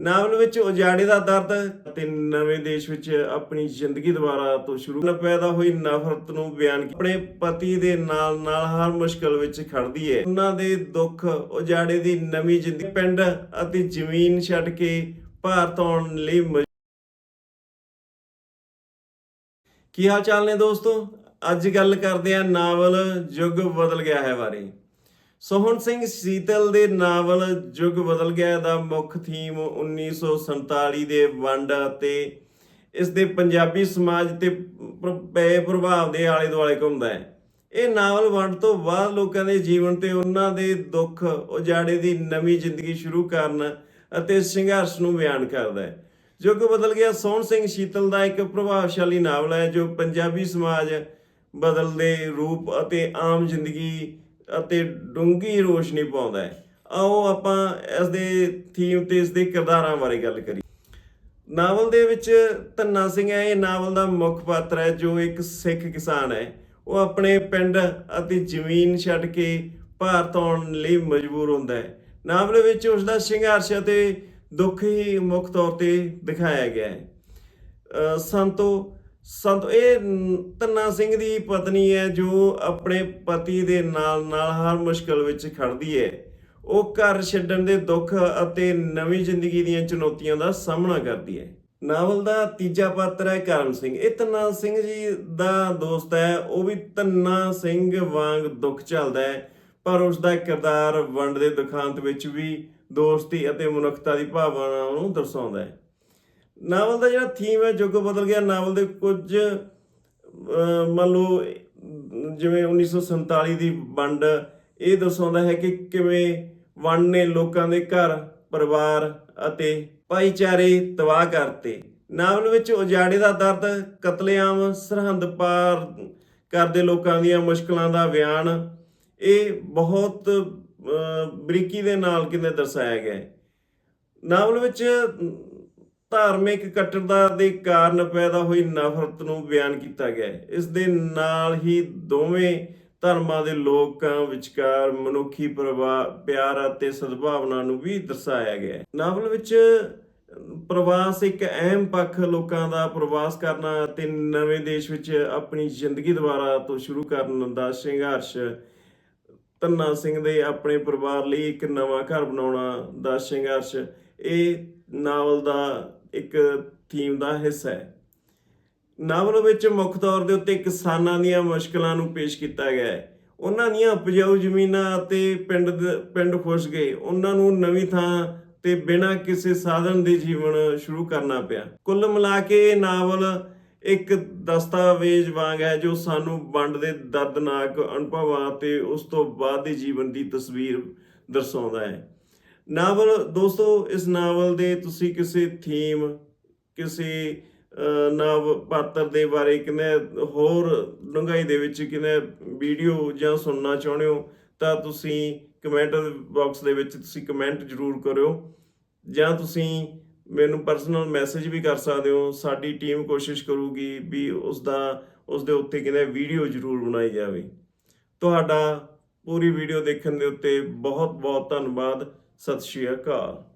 Novel ਵਿੱਚ ਉਜਾੜੇ ਦਾ ਦਰਦ ਤੇ ਨਵੇਂ ਦੇਸ਼ ਵਿੱਚ ਆਪਣੀ ਜ਼ਿੰਦਗੀ ਦੁਬਾਰਾ ਤੋਂ ਸ਼ੁਰੂ ਨਾ ਪੈਦਾ ਹੋਈ ਨਫ਼ਰਤ ਨੂੰ ਬਿਆਨ ਕੀਤਾ। ਆਪਣੇ ਪਤੀ ਦੇ ਨਾਲ ਨਾਲ ਹਰ ਮੁਸ਼ਕਲ ਵਿੱਚ ਖੜਦੀ ਹੈ ਉਹਨਾਂ ਦੇ ਦੁੱਖ ਉਜਾੜੇ ਦੀ ਨਵੀਂ ਜ਼ਿੰਦਗੀ ਪਿੰਡ ਅਤੇ ਜ਼ਮੀਨ ਛੱਡ ਕੇ ਭਾਰਤ ਆਉਣ ਲਈ ਕੀ ਹਾਲ ਚਾਲ ਨੇ ਦੋਸਤੋ ਅੱਜ ਗੱਲ ਕਰਦੇ ਹਾਂ ਨਾਵਲ ਯੁੱਗ ਬਦਲ ਗਿਆ ਹੈ ਬਾਰੇ ਸੋਹਣ ਸਿੰਘ ਸੀਤਲ ਦੇ ਨਾਵਲ ਯੁੱਗ ਬਦਲ ਗਿਆ ਦਾ ਮੁੱਖ ਥੀਮ 1947 ਦੇ ਵੰਡ ਅਤੇ ਇਸ ਦੇ ਪੰਜਾਬੀ ਸਮਾਜ ਤੇ ਪ੍ਰ- ਪਏ ਪ੍ਰਭਾਵ ਦੇ ਆਲੇ ਦੁਆਲੇ ਘੁੰਮਦਾ ਹੈ। ਇਹ ਨਾਵਲ ਵੰਡ ਤੋਂ ਬਾਅਦ ਲੋਕਾਂ ਦੇ ਜੀਵਨ ਤੇ ਉਹਨਾਂ ਦੇ ਦੁੱਖ, ਉਜਾੜੇ ਦੀ ਨਵੀਂ ਜ਼ਿੰਦਗੀ ਸ਼ੁਰੂ ਕਰਨ ਅਤੇ ਸੰਘਰਸ਼ ਨੂੰ ਬਿਆਨ ਕਰਦਾ ਹੈ। ਯੁੱਗ ਬਦਲ ਗਿਆ, ਸੋਹਣ ਸਿੰਘ ਸ਼ੀਤਲ ਦਾ ਇੱਕ ਪ੍ਰਭਾਵਸ਼ਾਲੀ ਨਾਵਲ ਹੈ ਜੋ ਪੰਜਾਬੀ ਸਮਾਜ ਬਦਲਦੇ ਰੂਪ ਅਤੇ ਆਮ ਜ਼ਿੰਦਗੀ ਅਤੇ ਡੂੰਘੀ ਰੋਸ਼ਨੀ ਪਾਉਂਦਾ ਹੈ। ਆਓ ਆਪਾਂ ਇਸ ਦੇ ਥੀਮ ਤੇ ਇਸ ਦੇ ਕਿਰਦਾਰਾਂ ਬਾਰੇ ਗੱਲ ਕਰੀਏ। ਨਾਵਲ ਦੇ ਵਿੱਚ ਧੰਨਾ ਸਿੰਘ ਹੈ। ਇਹ ਨਾਵਲ ਦਾ ਮੁੱਖ ਪਾਤਰ ਹੈ, ਜੋ ਇੱਕ ਸਿੱਖ ਕਿਸਾਨ ਹੈ। ਉਹ ਆਪਣੇ ਪਿੰਡ ਅਤੇ ਜ਼ਮੀਨ ਛੱਡ ਕੇ ਭਾਰਤ ਆਉਣ ਲਈ ਮਜਬੂਰ ਹੁੰਦਾ ਹੈ। ਨਾਵਲ ਵਿੱਚ ਉਸ ਦਾ ਸੰਘਰਸ਼ ਅਤੇ ਦੁੱਖ ਹੀ ਮੁੱਖ ਤੌਰ ਤੇ ਦਿਖਾਇਆ ਗਿਆ ਹੈ। ਸੰਤੋ ਸੰਤ, ਇਹ ਨ- ਧੰਨਾ ਸਿੰਘ ਦੀ ਪਤਨੀ ਹੈ ਜੋ ਆਪਣੇ ਪਤੀ ਦੇ ਨਾਲ ਨਾਲ ਹਰ ਮੁਸ਼ਕਲ ਵਿੱਚ ਖੜਦੀ ਹੈ। ਉਹ ਘਰ ਛੱਡਣ ਦੇ ਦੁੱਖ ਅਤੇ ਨਵੀਂ ਜ਼ਿੰਦਗੀ ਦੀਆਂ ਚੁਣੌਤੀਆਂ ਦਾ ਸਾਹਮਣਾ ਕਰਦੀ ਹੈ। ਨਾਵਲ ਦਾ ਤੀਜਾ ਪਾਤਰ ਹੈ ਕਰਮ ਸਿੰਘ। ਇਹ ਧੰਨਾ ਸਿੰਘ ਜੀ ਦਾ ਦੋਸਤ ਹੈ। ਉਹ ਵੀ ਧੰਨਾ ਸਿੰਘ ਵਾਂਗ ਦੁੱਖ ਝੱਲਦਾ ਹੈ, ਪਰ ਉਸ ਦਾ ਕਿਰਦਾਰ ਵੰਡ ਦੇ ਦੁਖਾਂਤ ਵਿੱਚ ਵੀ ਦੋਸਤੀ ਅਤੇ ਮਨੁੱਖਤਾ ਦੀ ਭਾਵਨਾ ਨੂੰ ਦਰਸਾਉਂਦਾ ਹੈ। ਨਾਵਲ ਦਾ ਜਿਹੜਾ ਥੀਮ ਹੈ ਯੁੱਗ ਬਦਲ ਗਿਆ। ਨਾਵਲ ਦੇ ਕੁਝ ਮੰਨ ਲਓ, ਜਿਵੇਂ 1947 ਦੀ ਵੰਡ, ਇਹ ਦਰਸਾਉਂਦਾ ਹੈ ਕਿ ਕਿਵੇਂ ਵੰਡ ਨੇ ਲੋਕਾਂ ਦੇ ਘਰ, ਪਰਿਵਾਰ ਅਤੇ ਭਾਈਚਾਰੇ ਤਬਾਹ ਕਰਤੇ। ਨਾਵਲ ਵਿੱਚ ਉਜਾੜੇ ਦਾ ਦਰਦ, ਕਤਲੇਆਮ, ਸਰਹੰਦ ਪਾਰ ਕਰਦੇ ਲੋਕਾਂ ਦੀਆਂ ਮੁਸ਼ਕਲਾਂ ਦਾ ਬਿਆਨ, ਇਹ ਬਹੁਤ ਬਰੀਕੀ ਦੇ ਨਾਲ ਕਿਵੇਂ ਦਰਸਾਇਆ ਗਿਆ ਹੈ। ਨਾਵਲ ਵਿੱਚ ਧਾਰਮਿਕ ਕੱਟੜਤਾ ਦੇ ਕਾਰਨ ਪੈਦਾ ਹੋਈ ਨਫ਼ਰਤ ਨੂੰ ਬਿਆਨ ਕੀਤਾ ਗਿਆ ਹੈ। ਇਸ ਦੇ ਨਾਲ ਹੀ ਦੋਵੇਂ ਧਰਮਾਂ ਦੇ ਲੋਕਾਂ ਵਿਚਕਾਰ ਮਨੁੱਖੀ ਪ੍ਰਵਾ ਪਿਆਰ ਅਤੇ ਸਦਭਾਵਨਾ ਨੂੰ ਵੀ ਦਰਸਾਇਆ ਗਿਆ ਹੈ। ਨਾਵਲ ਵਿੱਚ ਪ੍ਰਵਾਸ ਇੱਕ ਅਹਿਮ ਪੱਖ ਲੋਕਾਂ ਦਾ ਪ੍ਰਵਾਸ ਕਰਨਾ ਅਤੇ ਨਵੇਂ ਦੇਸ਼ ਵਿੱਚ ਆਪਣੀ ਜ਼ਿੰਦਗੀ ਦੁਬਾਰਾ ਤੋਂ ਸ਼ੁਰੂ ਕਰਨ ਦਾ ਸੰਘਰਸ਼, ਧੰਨਾ ਸਿੰਘ ਦੇ ਆਪਣੇ ਪਰਿਵਾਰ ਲਈ ਇੱਕ ਨਵਾਂ ਘਰ ਬਣਾਉਣਾ ਦਾ ਸੰਘਰਸ਼, ਇਹ ਨਾਵਲ ਦਾ ਇੱਕ ਥੀਮ ਦਾ ਹਿੱਸਾ ਹੈ। ਨਾਵਲ ਵਿੱਚ ਮੁੱਖ ਤੌਰ ਦੇ ਉੱਤੇ ਕਿਸਾਨਾਂ ਦੀਆਂ ਮੁਸ਼ਕਲਾਂ ਨੂੰ ਪੇਸ਼ ਕੀਤਾ ਗਿਆ ਹੈ। ਉਹਨਾਂ ਦੀਆਂ ਉਪਜਾਊ ਜ਼ਮੀਨਾਂ ਅਤੇ ਪਿੰਡ ਦੇ- ਪਿੰਡ ਖੁਸ਼ ਗਏ। ਉਹਨਾਂ ਨੂੰ ਨਵੀਂ ਥਾਂ ਤੇ ਬਿਨਾਂ ਕਿਸੇ ਸਾਧਨ ਦੇ ਜੀਵਨ ਸ਼ੁਰੂ ਕਰਨਾ ਪਿਆ। ਕੁੱਲ ਮਿਲਾ ਕੇ ਇਹ ਨਾਵਲ ਇੱਕ ਦਸਤਾਵੇਜ਼ ਵਾਂਗ ਹੈ ਜੋ ਸਾਨੂੰ ਵੰਡ ਦੇ ਦਰਦਨਾਕ ਅਨੁਭਵਾਂ ਤੇ ਉਸ ਤੋਂ ਬਾਅਦ ਦੇ ਜੀਵਨ ਦੀ ਤਸਵੀਰ ਦਰਸਾਉਂਦਾ ਹੈ। ਨਾਵਲ ਦੋਸਤੋ ਇਸ ਨਾਵਲ ਦੇ ਤੁਸੀਂ ਕਿਸੇ ਥੀਮ ਕਿਸੇ ਅਹ, ਨਾਵ ਪਾਤਰ ਦੇ ਬਾਰੇ ਕਿਨੇ ਹੋਰ ਡੂੰਘਾਈ ਦੇ ਵਿੱਚ ਕਿਨੇ ਵੀਡੀਓ ਜਾਂ ਸੁਣਨਾ ਚਾਹੁੰਦੇ ਹੋ ਤਾਂ ਤੁਸੀਂ ਕਮੈਂਟ ਬਾਕਸ ਦੇ ਵਿੱਚ ਤੁਸੀਂ ਕਮੈਂਟ ਜ਼ਰੂਰ ਕਰਿਓ। ਜਾਂ ਤੁਸੀਂ ਮੈਨੂੰ ਪਰਸਨਲ ਮੈਸੇਜ ਵੀ ਕਰ ਸਕਦੇ ਹੋ। ਸਾਡੀ ਟੀਮ ਕੋਸ਼ਿਸ਼ ਕਰੂਗੀ ਵੀ ਉਸ ਦਾ ਉਸ ਦੇ ਉੱਤੇ ਕਿਨੇ ਵੀਡੀਓ ਜ਼ਰੂਰ ਬਣਾਈ ਜਾਵੇ। ਤੁਹਾਡਾ ਪੂਰੀ ਵੀਡੀਓ ਦੇਖਣ ਦੇ ਉੱਤੇ ਬਹੁਤ ਬਹੁਤ ਧੰਨਵਾਦ। ਸਤਿ ਸ਼੍ਰੀ ਅਕਾਲ।